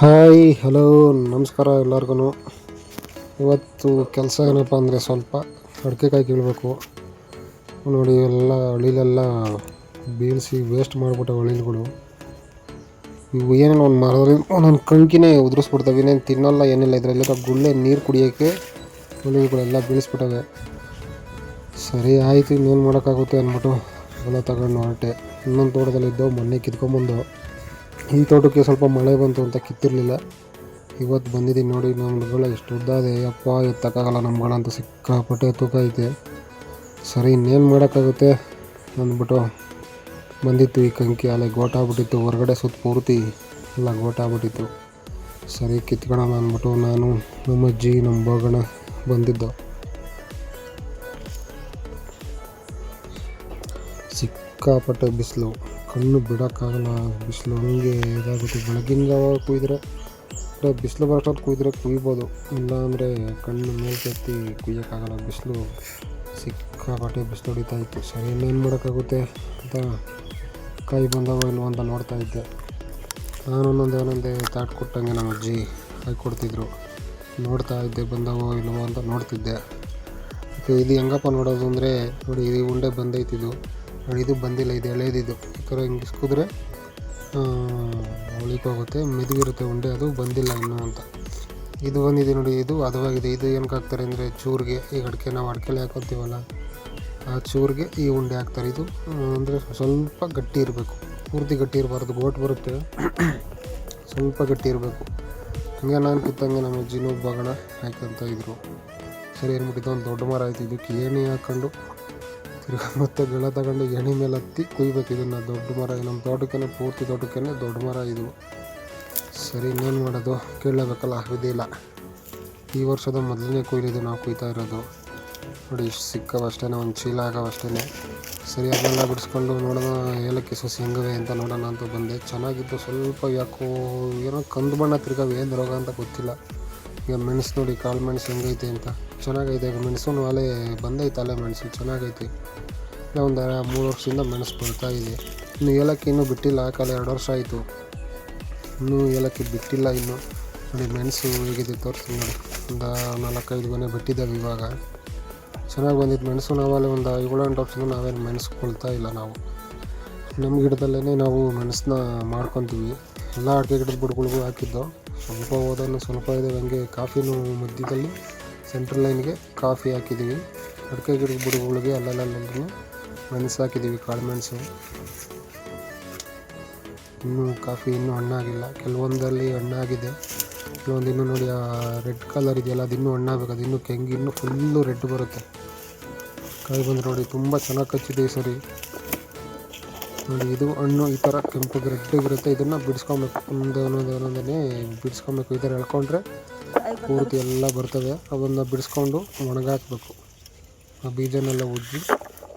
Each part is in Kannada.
ಹಾಯ್ ಹಲೋ ನಮಸ್ಕಾರ ಎಲ್ಲರಿಗೂ ಇವತ್ತು ಕೆಲಸ ಏನಪ್ಪ ಅಂದರೆ ಸ್ವಲ್ಪ ಅಡಿಕೆಕಾಯಿ ಕೀಳಬೇಕು. ನೋಡಿ, ಎಲ್ಲ ಹಳ್ಳಿಲೆಲ್ಲ ಬೀಳಿಸಿ ವೇಸ್ಟ್ ಮಾಡಿಬಿಟ್ಟ ಹಳ್ಳಿಗಳು ಇವು ಏನೇನು ಒಂದು ಮರದಲ್ಲಿ ಒಂದೊಂದು ಕಂಕಿನೇ ಉದುರಿಸ್ಬಿಡ್ತವೆ, ಇನ್ನೇನು ತಿನ್ನಲ್ಲ, ಏನಿಲ್ಲ. ಇದರಲ್ಲಿ ಗುಳ್ಳೆ ನೀರು ಕುಡಿಯೋಕ್ಕೆ ಅಳಿಲುಗಳೆಲ್ಲ ಬೀಳಿಸ್ಬಿಟ್ಟವೆ. ಸರಿ, ಆಯಿತು, ಇನ್ನೇನು ಮಾಡೋಕ್ಕಾಗುತ್ತೆ ಅಂದ್ಬಿಟ್ಟು ಎಲ್ಲ ತಗೊಂಡು ಹೊರಟೆ. ಇನ್ನೊಂದು ತೋಟದಲ್ಲಿದ್ದೋ ಮೊನ್ನೆ ಕಿತ್ಕೊಂಬಂದು ಈ ತೋಟಕ್ಕೆ ಸ್ವಲ್ಪ ಮಳೆ ಬಂತು ಅಂತ ಕಿತ್ತಿರಲಿಲ್ಲ. ಇವತ್ತು ಬಂದಿದ್ದೀನಿ ನೋಡಿ ನಮ್ಗಳ ಎಷ್ಟು ಉದ್ದ ಇದೆ ಅಪ್ಪ ಎತ್ತಕ್ಕಾಗಲ್ಲ ಅಂತ ಸಿಕ್ಕಾಪಟ್ಟೆ ತೂಕ ಐತೆ. ಸರಿ, ಇನ್ನೇನು ಮಾಡೋಕ್ಕಾಗುತ್ತೆ ಅಂದ್ಬಿಟ್ಟು ಬಂದಿತ್ತು ಈ ಕಂಕಿ ಅಲ್ಲೇ ಗೋಟಾಗ್ಬಿಟ್ಟಿತ್ತು ಹೊರಗಡೆ ಸುತ್ತ ಪೂರ್ತಿ ಎಲ್ಲ ಗೋಟಾಗ್ಬಿಟ್ಟಿತ್ತು ಸರಿ ಕಿತ್ಕೊಳ್ಳೋಣ ಅಂದ್ಬಿಟ್ಟು ನಾನು, ನಮ್ಮ ಅಜ್ಜಿ, ನಮ್ಮ ಬಗಣ ಬಂದಿದ್ದು. ಸಿಕ್ಕಾಪಟ್ಟೆ ಬಿಸಿಲು. ಕಣ್ಣು ಬಿಡೋಕ್ಕಾಗಲ್ಲ. ಬಿಸಿಲು ಹಂಗೆ ಇದಾಗುತ್ತೆ. ಬೆಳಗಿನ ಜಾವ ಕುಯ್ದರೆ ಬಿಸಿಲು ಬರೋಷ್ಟೊತ್ತು ಕುಯ್ದ್ರೆ ಕುಯ್ಬೋದು. ಇಲ್ಲ ಅಂದರೆ ಕಣ್ಣು ಮೇಲ್ಕೆತ್ತಿ ಕುಯ್ಯೋಕ್ಕಾಗಲ್ಲ. ಬಿಸಿಲು ಸಿಕ್ಕಾಪಟ್ಟೆ ಬಿಸಿಲು ಹೊಡಿತಾ ಇತ್ತು. ಸರಿ, ಇನ್ನೇನು ಮಾಡೋಕ್ಕಾಗುತ್ತೆ ಅಂತ ಕೈ ಬಂದವ ಇಲ್ವ ಅಂತ ನೋಡ್ತಾ ಇದ್ದೆ. ನಾನು ಒಂದೊಂದೇ ತಾಟ್ ಕೊಟ್ಟಂಗೆ ನಮ್ಮ ಅಜ್ಜಿ ಕೈ ಕೊಡ್ತಿದ್ರು. ನೋಡ್ತಾ ಇದ್ದೆ, ಬಂದವೋ ಇಲ್ವೋ ಅಂತ ನೋಡ್ತಿದ್ದೆ. ಇದು ಹೆಂಗಪ್ಪ ನೋಡೋದು ಅಂದರೆ, ನೋಡಿ, ಇದು ಉಂಡೆ ಬಂದೈತಿದು ಇದು ಬಂದಿಲ್ಲ, ಇದು ಎಳೆದಿದ್ದು. ಈ ಥರ ಹಿಂಗೆ ಇಸ್ಕಿದ್ರೆ ಹೋಗುತ್ತೆ, ಮೆದುಗಿರುತ್ತೆ ಉಂಡೆ, ಅದು ಬಂದಿಲ್ಲ ಇನ್ನೂ ಅಂತ. ಇದು ಬಂದಿದೆ ನೋಡಿ, ಇದು ಅದವಾಗಿದೆ. ಇದು ಏನಕ್ಕೆ ಹಾಕ್ತಾರೆ ಅಂದರೆ, ಚೂರಿಗೆ ಈಗ ಅಡಿಕೆ ನಾವು ಅಡಿಕೆಲೆ ಹಾಕೋತೀವಲ್ಲ, ಆ ಚೂರಿಗೆ ಈ ಉಂಡೆ ಹಾಕ್ತಾರೆ. ಇದು ಅಂದರೆ ಸ್ವಲ್ಪ ಗಟ್ಟಿ ಇರಬೇಕು. ಪೂರ್ತಿ ಗಟ್ಟಿ ಇರಬಾರ್ದು ಗೋಟ್ ಬರುತ್ತೆ. ಸ್ವಲ್ಪ ಗಟ್ಟಿ ಇರಬೇಕು. ಹಂಗೆ ನಾನು ಕಿತ್ತಂಗೆ ನಮ್ಮ ಅಜ್ಜಿನೂ ಬಗಣ ಹಾಕಂತ ಇದ್ರು. ಸರಿ, ಏನ್ಬಿಟ್ಟಿದ್ದು, ಒಂದು ದೊಡ್ಡ ಮರ ಆಯ್ತು. ಇದಕ್ಕೆ ಹಾಕೊಂಡು ಹಾಕ್ಕೊಂಡು ತಿರ್ಗಾ ಮತ್ತೆ ಗಿಡ ತಗೊಂಡು ಎಣಿ ಮೇಲೆ ಹತ್ತಿ ಕುಯ್ಬೇಕು. ಇದನ್ನು ದೊಡ್ಡ ಮರ ನಮ್ಮ ತೋಟಕ್ಕೆ ಪೂರ್ತಿ ತೋಟಕ್ಕೆ ದೊಡ್ಡ ಮರ ಇದು. ಸರಿ, ಇನ್ನೇನು ಮಾಡೋದು? ಕೇಳಲೇಬೇಕಲ್ಲ ವಿಧಿಲ್ಲ ಈ ವರ್ಷದ ಮೊದಲನೇ ಕೊಯ್ಲಿದು ನಾವು ಕುಯ್ತಾ ಇರೋದು. ನೋಡಿ, ಇಷ್ಟು ಸಿಕ್ಕವಷ್ಟೇ ಒಂದು ಚೀಲ ಆಗವಷ್ಟೇ ಸರಿ, ಅದನ್ನೆಲ್ಲ ಬಿಡಿಸ್ಕೊಂಡು ನೋಡೋಣ, ಏಲಕ್ಕಿ ಸೊಸಿ ಹೆಂಗವೆ ಅಂತ ನೋಡೋಣ ಅಂತ ಬಂದೆ. ಚೆನ್ನಾಗಿತ್ತು ಸ್ವಲ್ಪ ಯಾಕೋ ಏನೋ ಕಂದು ಬಣ್ಣ ತಿರ್ಗಾವೆ ಏನು ರೋಗ ಅಂತ ಗೊತ್ತಿಲ್ಲ. ಈಗ ಮೆಣಸು ನೋಡಿ, ಕಾಳು ಮೆಣಸು ಹೆಂಗೈತೆ ಅಂತ. ಚೆನ್ನಾಗೈತೆ, ಈಗ ಮೆಣಸು ಅಲೆ ಬಂದೈತೆ ಅಲೆ ಮೆಣಸು, ಚೆನ್ನಾಗೈತೆ. ಒಂದು ಮೂರು ವರ್ಷದಿಂದ ಮೆಣಸು ಬರ್ತಾ ಇದೆ. ಇನ್ನು ಏಲಕ್ಕಿ ಇನ್ನೂ ಬಿಟ್ಟಿಲ್ಲ ಕಾಲ ಎರಡು ವರ್ಷ ಆಯಿತು. ಇನ್ನೂ ಏಲಕ್ಕಿ ಬಿಟ್ಟಿಲ್ಲ ಇನ್ನು. ನೋಡಿ, ಮೆಣಸು ಹೇಗಿದೆ ತೋರಿಸ್ತೀನಿ ನೋಡಿ. ಒಂದು ನಾಲ್ಕೈದು ಮನೆ ಬಿಟ್ಟಿದ್ದಾವೆ ಇವಾಗ. ಚೆನ್ನಾಗಿ ಬಂದಿದ್ದು ಮೆಣಸು, ನಾವಲ್ಲಿ ಒಂದು ಏಳು ಎಂಟು ವರ್ಷದಿಂದ ನಾವೇನು ಮೆಣಸು ಕೊಳ್ತಾ ಇಲ್ಲ ನಾವು. ನಮ್ಮ ಗಿಡದಲ್ಲೇ ನಾವು ಮೆಣಸನ್ನ ಮಾಡ್ಕೊತೀವಿ. ಎಲ್ಲ ಅಡಿಕೆ ಗಿಡದ ಬುಡ್ಗಳಿಗೂ ಹಾಕಿದ್ದು. ಸ್ವಲ್ಪ ಹೋದನ್ನು ಸ್ವಲ್ಪ ಇದೆ ಹಂಗೆ ಕಾಫಿನೂ ಮಧ್ಯದಲ್ಲಿ ಸೆಂಟ್ರಲ್ ಲೈನ್ಗೆ ಕಾಫಿ ಹಾಕಿದ್ದೀವಿ ಅಡಿಕೆ ಗಿಡದ ಬುಡಗಳಿಗೆ ಅಲ್ಲಲ್ಲಲ್ಲೂ ಮೆಣಸು ಹಾಕಿದ್ದೀವಿ ಕಾಳು ಮೆಣಸು. ಇನ್ನೂ ಕಾಫಿ ಇನ್ನೂ ಹಣ್ಣಾಗಿಲ್ಲ. ಕೆಲವೊಂದಲ್ಲಿ ಹಣ್ಣಾಗಿದೆ. ಕೆಲವೊಂದು ಇನ್ನೂ ನೋಡಿ, ಆ ರೆಡ್ ಕಲರ್ ಇದೆಯಲ್ಲ, ಅದು ಇನ್ನೂ ಹಣ್ಣಾಗಬೇಕು. ಅದು ಇನ್ನೂ ಕೆಂಗಿ, ಇನ್ನೂ ಫುಲ್ಲು ರೆಡ್ ಬರುತ್ತೆ. ಕಾಯಿ ಬಂದು ನೋಡಿ, ತುಂಬ ಚೆನ್ನಾಗಿ ಕಚ್ಚಿದೆ ಈ ಸರಿ. ನೋಡಿ, ಇದು ಹಣ್ಣು, ಈ ಥರ ಕೆಂಪು ರೆಡ್ಡಿಗಿರುತ್ತೆ ಇದನ್ನು ಬಿಡಿಸ್ಕೊಬೇಕು. ಒಂದು ಒಂದೊಂದು ಒಂದೊಂದೇ ಬಿಡಿಸ್ಕೊಬೇಕು. ಈ ಥರ ಎಳ್ಕೊಂಡ್ರೆ ಪೂರ್ತಿ ಎಲ್ಲ ಬರ್ತದೆ. ಅದನ್ನು ಬಿಡಿಸ್ಕೊಂಡು ಒಣಗಾಕಬೇಕು. ಆ ಬೀಜನೆಲ್ಲ ಉಜ್ಜಿ,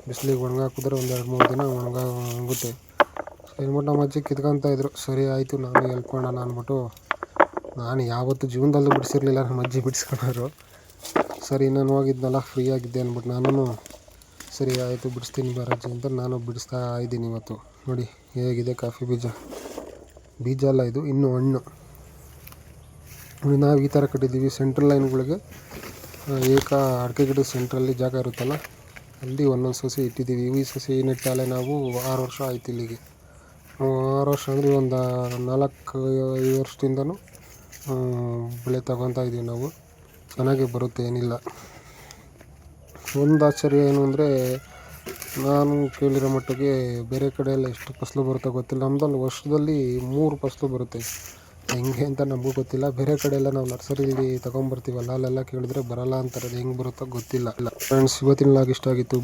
ಬಿಸಿಲಿಗೆ ಒಣಗಾಕಿದ್ರೆ ಒಂದು ಎರಡು, ಮೂರು ದಿನ ಒಣಗ ಒಣಗುತ್ತೆ ಹೇಳ್ಬಿಟ್ಟು ನಮ್ಮ ಅಜ್ಜಿ ಕಿತ್ಕೊಂತ ಇದ್ರು. ಸರಿ, ಆಯಿತು, ನಾನು ಹೆಲ್ಪ್ ಅಂದ್ಬಿಟ್ಟು, ನಾನು ಯಾವತ್ತೂ ಜೀವನದಲ್ಲೂ ಬಿಡಿಸಿರಲಿಲ್ಲ. ನಮ್ಮ ಅಜ್ಜಿ ಬಿಡಿಸ್ಕೊಳೋರು ಸರಿ ನಾನು ಹೋಗಿದ್ನಲ್ಲ ಫ್ರೀ ಆಗಿದ್ದೆ ಅಂದ್ಬಿಟ್ಟು ನಾನು ಸರಿ, ಆಯಿತು, ಬಿಡಿಸ್ತೀನಿ ಬಾರಾಜಿ ಅಂತ ನಾನು ಬಿಡಿಸ್ತಾ ಇದ್ದೀನಿ ಇವತ್ತು. ನೋಡಿ, ಹೇಗಿದೆ ಕಾಫಿ ಬೀಜ? ಬೀಜ ಅಲ್ಲ ಇದು, ಇನ್ನೂ ಹಣ್ಣು. ನಾವು ಈ ಥರ ಕಟ್ಟಿದ್ದೀವಿ ಸೆಂಟ್ರಲ್ ಲೈನ್ಗಳಿಗೆ ಏಕ ಅಡಿಕೆ ಗಿಡದ ಸೆಂಟ್ರಲ್ಲಿ ಜಾಗ ಇರುತ್ತಲ್ಲ, ಅಲ್ಲಿ ಒಂದೊಂದು ಸಸಿ ಇಟ್ಟಿದ್ದೀವಿ ಈ ಸಸಿ ನೆಟ್ಟಾಲೆ ನಾವು ಆರು ವರ್ಷ ಆಯ್ತು ಇಲ್ಲಿಗೆ. ಆರು ವರ್ಷ ಅಂದರೆ ಒಂದು ನಾಲ್ಕು, ಐದು ವರ್ಷದಿಂದನೂ ಬೆಳೆ ತಗೊತಾ ಇದ್ದೀವಿ ನಾವು. ಚೆನ್ನಾಗೇ ಬರುತ್ತೆ, ಏನಿಲ್ಲ. ಒಂದು ಆಶ್ಚರ್ಯ ಏನು ಅಂದರೆ, ನಾನು ಕೇಳಿರೋ ಮಟ್ಟಿಗೆ ಬೇರೆ ಕಡೆ ಎಲ್ಲ ಎಷ್ಟು ಫಸಲು ಬರುತ್ತೆ ಗೊತ್ತಿಲ್ಲ. ನಮ್ಮದಲ್ಲಿ ವರ್ಷದಲ್ಲಿ ಮೂರು ಫಸಲು ಬರುತ್ತೆ. ಹೆಂಗೆ ಅಂತ ನಮಗೂ ಗೊತ್ತಿಲ್ಲ. ಬೇರೆ ಕಡೆ ಎಲ್ಲ ನಾವು ನರ್ಸರಿಲಿ ತೊಗೊಂಬರ್ತೀವಲ್ಲ, ಅಲ್ಲೆಲ್ಲ ಕೇಳಿದ್ರೆ ಬರಲ್ಲ ಅಂತಾರೆ. ಅದು ಹೆಂಗೆ ಬರುತ್ತೋ ಗೊತ್ತಿಲ್ಲ. ಫ್ರೆಂಡ್ಸ್ ಇವತ್ತಿನ ಲಾಗ್ ಇಷ್ಟ ಆಗಿತ್ತು.